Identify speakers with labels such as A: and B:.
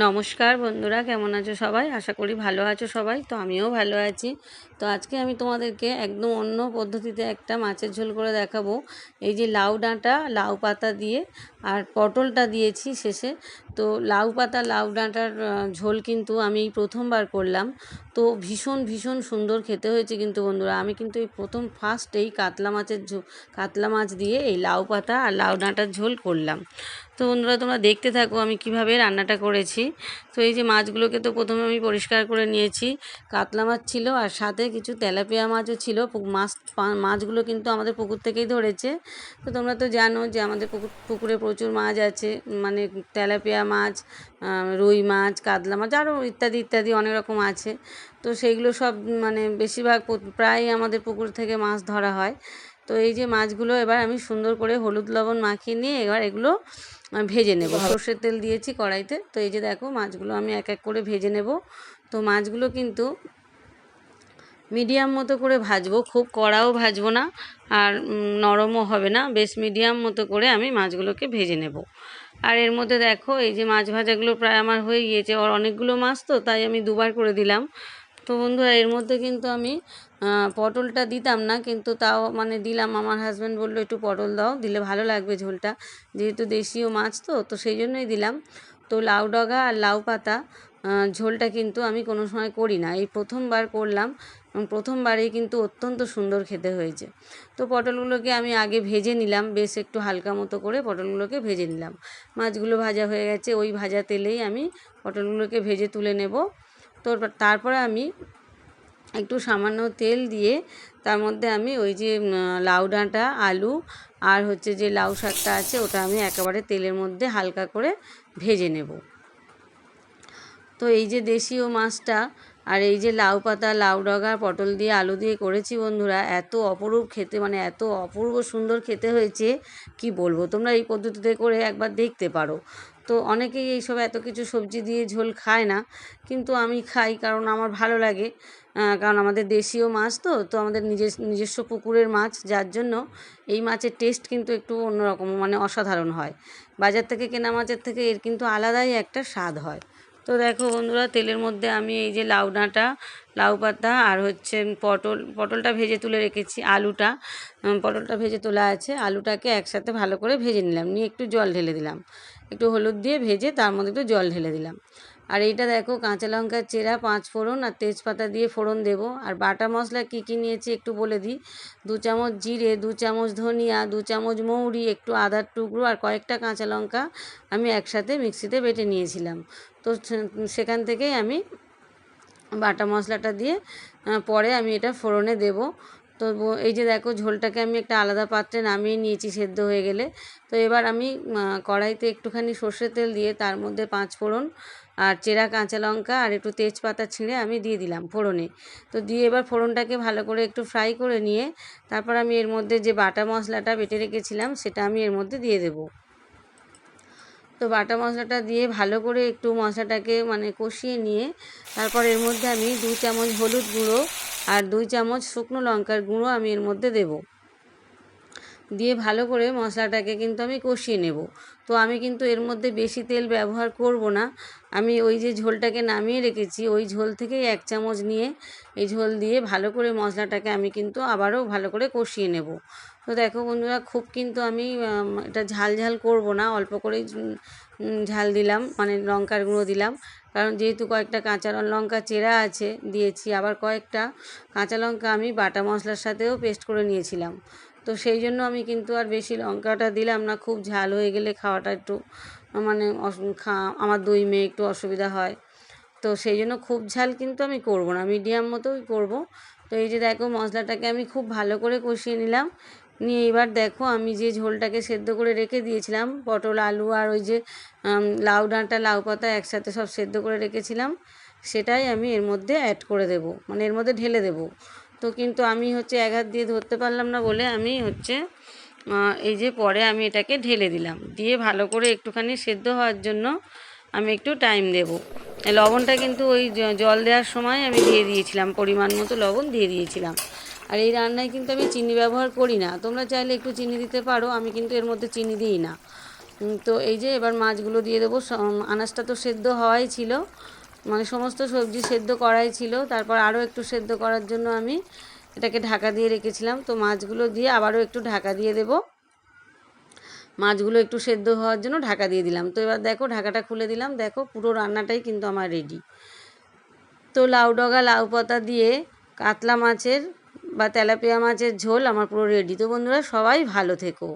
A: নমস্কার বন্ধুরা কেমন আছো সবাই? আশা করি ভালো আছো সবাই তো আমিও ভালো আছি। তো আজকে আমি তোমাদেরকে একদম অন্য পদ্ধতিতে একটা মাছের ঝোল করে দেখাবো। এই যে লাউ ডাঁটা, লাউ পাতা দিয়ে আর পটলটা দিয়েছি শেষে। তো লাউ পাতা, লাউ ডাঁটার ঝোল কিন্তু আমি এই প্রথমবার করলাম। তো ভীষণ ভীষণ সুন্দর খেতে হয়েছে কিন্তু বন্ধুরা। আমি কিন্তু এই প্রথম ফার্স্ট এই কাতলা মাছের ঝোল কাতলা মাছ দিয়ে এই লাউ পাতা আর লাউ ডাঁটার ঝোল করলাম। তো বন্ধুরা, তোমরা দেখতে থাকো আমি কীভাবে রান্নাটা করেছি। তো এই যে মাছগুলোকে তো প্রথমে আমি পরিষ্কার করে নিয়েছি। কাতলা মাছ ছিল আর সাথে কিছু তেলাপিয়া মাছও ছিল। মাছ মাছগুলো কিন্তু আমাদের পুকুর থেকেই ধরেছে। তো তোমরা তো জানো যে আমাদের পুকুর, পুকুরে প্রচুর মাছ আছে। মানে তেলাপিয়া মাছ রুই মাছ, কাতলা মাছ আরও ইত্যাদি ইত্যাদি অনেক রকম আছে। তো সেইগুলো সব মানে বেশিরভাগ প্রায় আমাদের পুকুর থেকে মাছ ধরা হয়। তো এই যে মাছগুলো এবার আমি সুন্দর করে হলুদ লবণ মাখিয়ে নিয়ে এবার এগুলো ভেজে নেব। সর্ষের তেল দিয়েছি কড়াইতে। তো এই যে দেখো মাছগুলো আমি এক এক করে ভেজে নেব। তো মাছগুলো কিন্তু মিডিয়াম মতো করে ভাজবো, খুব কড়াও ভাজবো না আর নরমও হবে না, বেশ মিডিয়াম মতো করে আমি মাছগুলোকে ভেজে নেব। আর এর মধ্যে দেখো, এই যে মাছ ভাজাগুলো প্রায় আমার হয়ে গিয়েছে আর অনেকগুলো মাছ তো, তাই আমি দুবার করে দিলাম। তো বন্ধুরা, এর মধ্যে কিন্তু আমি পটলটা দিতাম না, কিন্তু তাও মানে দিলাম। আমার হাজব্যান্ড বলল, একটু পটল দাও, দিলে ভালো লাগবে ঝোলটা। যেহেতু দেশীয় মাছ তো তো সেই জন্যই দিলাম। তো লাউ ডগা আর লাউ পাতা ঝোলটা কিন্তু আমি কোনো সময় করি না। এই প্রথমবার করলাম এবং প্রথমবারেই কিন্তু অত্যন্ত সুন্দর খেতে হয়েছে। তো পটলগুলোকে আমি আগে ভেজে নিলাম, বেশ একটু হালকা মতো করে পটলগুলোকে ভেজে নিলাম। মাছগুলো ভাজা হয়ে গেছে, ওই ভাজা তেলেই আমি পটলগুলোকে ভেজে তুলে নেব। তো তারপরে আমি একটু সামান্য তেল দিয়ে তার মধ্যে আমি ওই যে লাউ ডাঁটা, আলু আর হচ্ছে যে লাউ শাকটা আছে, ওটা আমি একেবারে তেলের মধ্যে হালকা করে ভেজে নেব। তো এই যে দেশীয় মাছটা আর এই যে লাউ পাতা, লাউ ডগা, পটল দিয়ে আলু দিয়ে করেছি বন্ধুরা, এত অপরূপ খেতে মানে এত অপূর্ব সুন্দর খেতে হয়েছে, কি বলব? তোমরা এই পদ্ধতিতে করে একবার দেখতে পারো। তো অনেকেই এইসব এত কিছু সবজি দিয়ে ঝোল খায় না, কিন্তু আমি খাই কারণ আমার ভালো লাগে কারণ আমাদের দেশীয় মাছ তো তো আমাদের নিজের নিজস্ব পুকুরের মাছ, যার জন্য এই মাছের টেস্ট কিন্তু একটু অন্যরকম মানে অসাধারণ হয়। বাজার থেকে কেনা মাছের থেকে এর কিন্তু আলাদাই একটা স্বাদ হয়। তো দেখো বন্ধুরা, তেলের মধ্যে আমি এই যে লাউ ডাঁটা, লাউ পাতা আর হচ্ছে পটল, পটলটা ভেজে তুলে রেখেছি, আলুটা। পটলটা ভেজে তোলা আছে, আলুটাকে একসাথে ভালো করে ভেজে নিলাম, নিয়ে একটু জল ঢেলে দিলাম। একটু হলুদ দিয়ে ভেজে তার মধ্যে একটু জল ঢেলে দিলাম। আর এইটা দেখো, কাঁচা লঙ্কার চেরা, পাঁচ ফোড়ন আর তেজপাতা দিয়ে ফোড়ন দেবো। আর বাটা মশলা কী কী নিয়েছি একটু বলে দিই। দু চামচ জিরে, দু চামচ ধনিয়া, দু চামচ মৌরি, একটু আদার টুকরো আর কয়েকটা কাঁচা লঙ্কা আমি একসাথে মিক্সিতে বেটে নিয়েছিলাম। তো সেখান থেকেই আমি বাটা মশলাটা দিয়ে পরে আমি এটা ফোড়নে দেব। তো এই যে দেখো ঝোলটাকে আমি একটা আলাদা পাত্রে নামিয়ে নিয়েছি সেদ্ধ হয়ে গেলে। তো এবার আমি কড়াইতে একটুখানি সর্ষের তেল দিয়ে তার মধ্যে পাঁচ ফোড়ন আর চেরা কাঁচা লঙ্কা আর একটু তেজপাতা ছিঁড়ে আমি দিয়ে দিলাম ফোড়নে। তো দিয়ে এবার ফোড়নটাকে ভালো করে একটু ফ্রাই করে নিয়ে তারপর আমি এর মধ্যে যে বাটা মশলাটা বেটে রেখেছিলাম সেটা আমি এর মধ্যে দিয়ে দেবো। তো বাটা মশলাটা দিয়ে ভালো করে একটু মশলাটাকে মানে কষিয়ে নিয়ে তারপর এর মধ্যে আমি দু চামচ হলুদ গুঁড়ো আর দুই চামচ শুকনো লঙ্কার গুঁড়ো আমি এর মধ্যে দেব। দিয়ে ভালো করে মশলাটাকে কিন্তু আমি কষিয়ে নেব। তো আমি কিন্তু এর মধ্যে বেশি তেল ব্যবহার করব না। আমি ওই যে ঝোলটাকে নামিয়ে রেখেছি, ওই ঝোল থেকেই এক চামচ নিয়ে এই ঝোল দিয়ে ভালো করে মশলাটাকে আমি কিন্তু আবারও ভালো করে কষিয়ে নেব। তো দেখো বন্ধুরা, খুব কিন্তু আমি এটা ঝাল ঝাল করব না, অল্প করেই ঝাল দিলাম মানে লঙ্কার গুঁড়ো দিলাম। কারণ যেহেতু কয়েকটা কাঁচা লঙ্কা চেরা আছে, দিয়েছি, আবার কয়েকটা কাঁচা লঙ্কা আমি বাটা মশলার সাথেও পেস্ট করে নিয়েছিলাম। তো সেই জন্য আমি কিন্তু আর বেশি লঙ্কাটা দিলাম না, খুব ঝাল হয়ে গেলে খাওয়াটা একটু মানে আমার দই মেয়ে একটু অসুবিধা হয়। তো সেই জন্য খুব ঝাল কিন্তু আমি করব না, মিডিয়াম মতোই করব। তো এই যে দেখো মশলাটাকে আমি খুব ভালো করে কষিয়ে নিলাম নিয়ে এবার দেখো আমি যে ঝোলটাকে সেদ্ধ করে রেখে দিয়েছিলাম, পটল, আলু আর ওই যে লাউ ডাঁটা, লাউ পাতা একসাথে সব সেদ্ধ করে রেখেছিলাম, সেটাই আমি এর মধ্যে অ্যাড করে দেব মানে এর মধ্যে ঢেলে দেব। তো কিন্তু আমি হচ্ছে এক হাত দিয়ে ধরতে পারলাম না বলে আমি হচ্ছে এই যে পরে আমি এটাকে ঢেলে দিলাম। দিয়ে ভালো করে একটুখানি সেদ্ধ হওয়ার জন্য আমি একটু টাইম দেব। লবণটা কিন্তু ওই জল দেওয়ার সময় আমি দিয়ে দিয়েছিলাম, পরিমাণ মতো লবণ দিয়ে দিয়েছিলাম। আর এই রান্নায় কিন্তু আমি চিনি ব্যবহার করি না। তোমরা চাইলে একটু চিনি দিতে পারো, আমি কিন্তু এর মধ্যে চিনি দিই না। তো এই যে এবার মাছগুলো দিয়ে দেবো আনাজটা তো সেদ্ধ হওয়াই ছিল। মানে সমস্ত সবজি সেদ্ধ করাই ছিল। তারপর আরও একটু সেদ্ধ করার জন্য আমি এটাকে ঢাকা দিয়ে রেখেছিলাম। তো মাছগুলো দিয়ে আবারও একটু ঢাকা দিয়ে দেবো। মাছগুলো একটু সেদ্ধ হওয়ার জন্য ঢাকা দিয়ে দিলাম। তো এবার দেখো, ঢাকাটা খুলে দিলাম। দেখো, পুরো রান্নাটাই কিন্তু আমার রেডি তো লাউ ডগা, লাউ পাতা দিয়ে কাতলা মাছের বা তেলাপিয়া মাছের ঝোল আমার পুরো রেডি তো বন্ধুরা সবাই ভালো থেকো।